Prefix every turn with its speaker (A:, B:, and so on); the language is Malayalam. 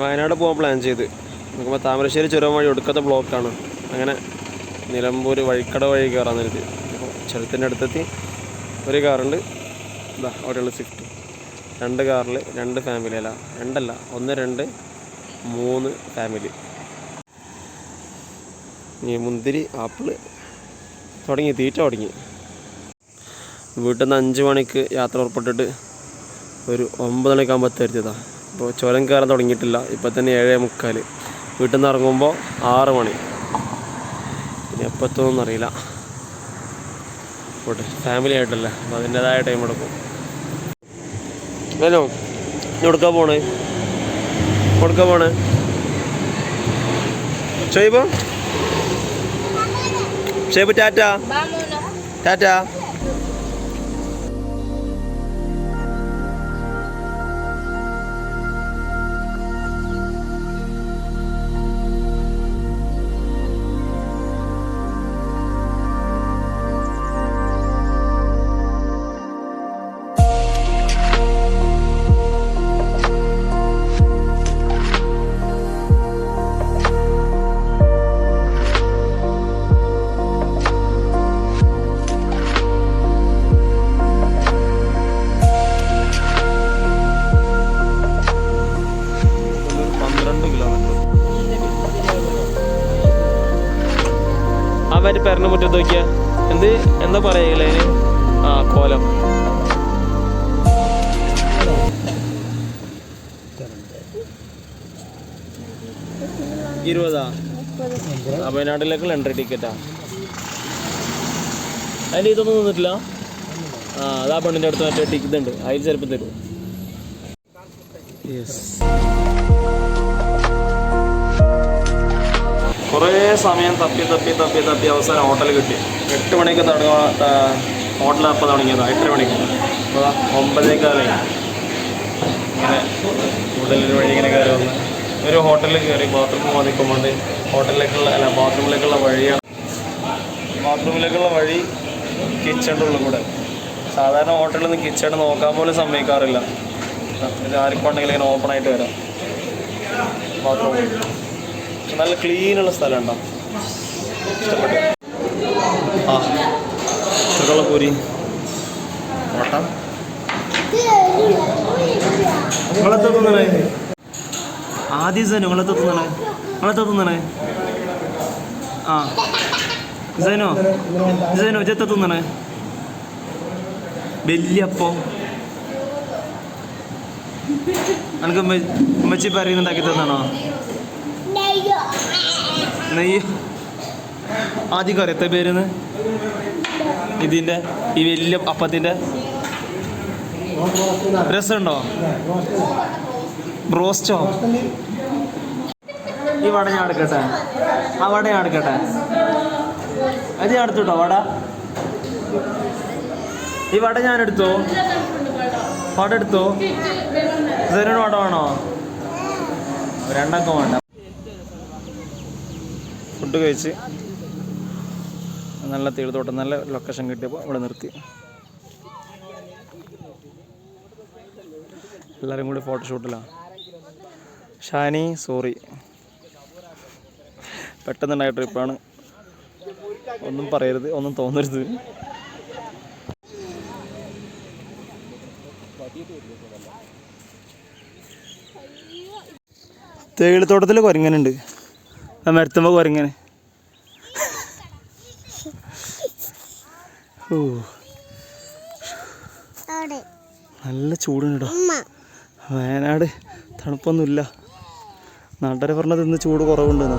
A: വയനാട് പോകാൻ പ്ലാൻ ചെയ്ത്. നോക്കുമ്പോൾ താമരശ്ശേരി ചുരം വഴി ഒടുക്കത്തെ ബ്ലോക്കാണ് അങ്ങനെ നിലമ്പൂർ വഴിക്കട വഴി കയറാൻ കരുതി അപ്പോൾ ചുരത്തിന്റെ അടുത്തെത്തി. ഒരു കാറുണ്ട് ഇതാ അവിടെയുള്ള സ്വിഫ്റ്റ് രണ്ട് കാറിൽ രണ്ട് ഫാമിലി അല്ല രണ്ടല്ല ഒന്ന് രണ്ട് മൂന്ന് ഫാമിലി ഈ മുന്തിരി ആപ്പിൾ. തുടങ്ങി തീറ്റ തുടങ്ങി. വീട്ടിൽ നിന്ന് അഞ്ച് മണിക്ക് യാത്ര ഉറപ്പെട്ടിട്ട് ഒരു ഒമ്പത് മണിക്കാകുമ്പോൾ എത്തിയതാണ് ഇപ്പോൾ ചുരം കയറാൻ തുടങ്ങിയിട്ടില്ല. ഇപ്പം തന്നെ ഏഴേ മുക്കാൽ വീട്ടിൽ നിന്ന് ഇറങ്ങുമ്പോൾ ആറ് മണി. ഇനി എപ്പോൾ അറിയില്ല. പോട്ടെ ഫാമിലി ആയിട്ടല്ലേ? അപ്പോൾ അതിന്റെതായ ടൈം എടുക്കും ഹലോ കൊടുക്കാൻ പോണേ? കൊടുക്കാൻ പോണേ? ഷൈബ്? ഷൈബ് ടാറ്റ? ടാറ്റ? മറ്റേ പെരണ്ട മുറ്റത്ത് നോക്കിയ. എന്ത് എന്താ പറയല്ലേ ആ കോലം. ഇരുപതാ? തമിഴ്നാട്ടിലേക്ക് എൻട്രി ടിക്കറ്റാ അതിന്റെ ഇതൊന്നും നിന്നിട്ടില്ല? ആ അതാ പെണ്ണിന്റെ അടുത്ത് മറ്റേ ടിക്കറ്റ് ഉണ്ട് അതിൽ ചിലപ്പോൾ തരും. യെസ് കുറേ സമയം തപ്പി തപ്പി തപ്പി തപ്പി അവസാനം ഹോട്ടൽ കിട്ടി. എട്ട് മണിക്ക് തുടങ്ങുക ഹോട്ടൽ അപ്പം തുടങ്ങിയതാണ് എട്ടര മണിക്ക്. അപ്പോൾ ദാ ഒമ്പതേക്കാലായി ഇങ്ങനെ കൂടുതലൊരു വഴി ഇങ്ങനെ കയറി വന്ന്. ഒരു ഹോട്ടലിൽ കയറി ബാത്റൂം വന്നിക്കുമ്പോൾ ഹോട്ടലിലേക്കുള്ള അല്ല ബാത്റൂമിലേക്കുള്ള വഴിയാണ്. ബാത്റൂമിലേക്കുള്ള വഴി കിച്ചണിന്റെ ഉള്ളിൽ കൂടെ. സാധാരണ ഹോട്ടലിൽ നിന്ന് കിച്ചൺ നോക്കാൻ പോലും സമ്മതിക്കാറില്ല. ഇത് ആർക്കുണ്ടെങ്കിലും ഇങ്ങനെ ഓപ്പൺ ആയിട്ട് വരാം. ബാത്റൂം നല്ല ക്ലീനുള്ള സ്ഥലം ഉണ്ടോ ഇഷ്ടപ്പെട്ടു. ആ തൃക്കുളപ്പൂരി ഓട്ട നിങ്ങളെത്താ തിന്നണേ. ആദ്യം സനു നിങ്ങളെത്താ തിന്നണേ. നിങ്ങളെത്താ തിന്നണേ. ആ. സനോ സനോ ചെത്ത തിന്നണേ? വലിയപ്പം എനിക്ക് ഉമ്മച്ചി പറയുന്നുണ്ടാക്കി തന്നാണോ? നെയ്യ്. ആദ്യം അറിയത്തെ പേരുന്ന്? ഇതിന്റെ ഈ വലിയ അപ്പത്തിന്റെ. രസമുണ്ടോ? ബ്രോസ്റ്റോ ഈ വട ഞാൻ എടുക്കട്ടെ. ആ വട ഞാൻ എടുക്കട്ടെ. അത് ഞാൻ എടുത്തുട്ടോ വട. ഈ വട ഞാൻ എടുത്തോ? വട എടുത്തോ? വട വേണോ? രണ്ടക്കം വേണ്ട. ഫുഡ് കഴിച്ച് നല്ല തീർത്തോട്ടം നല്ല ലൊക്കേഷൻ കിട്ടിയപ്പോൾ ഇവിടെ നിർത്തി. എല്ലാവരും കൂടി ഫോട്ടോഷൂട്ടിലാണ് ഷാനി സോറി. പെട്ടെന്നുണ്ടായ ട്രിപ്പാണ് ഒന്നും പറയരുത് ഒന്നും തോന്നരുത്. തേയിലത്തോട്ടത്തിൽ കുരങ്ങനുണ്ട്. മരത്തുമ്പോ കുരങ്ങനെ ഓ നല്ല ചൂടുണ്ടോ വയനാട് തണുപ്പൊന്നുമില്ല. നാട്ടുകാരെ പറഞ്ഞത് ഇന്ന് ചൂട് കുറവുണ്ടെന്ന്.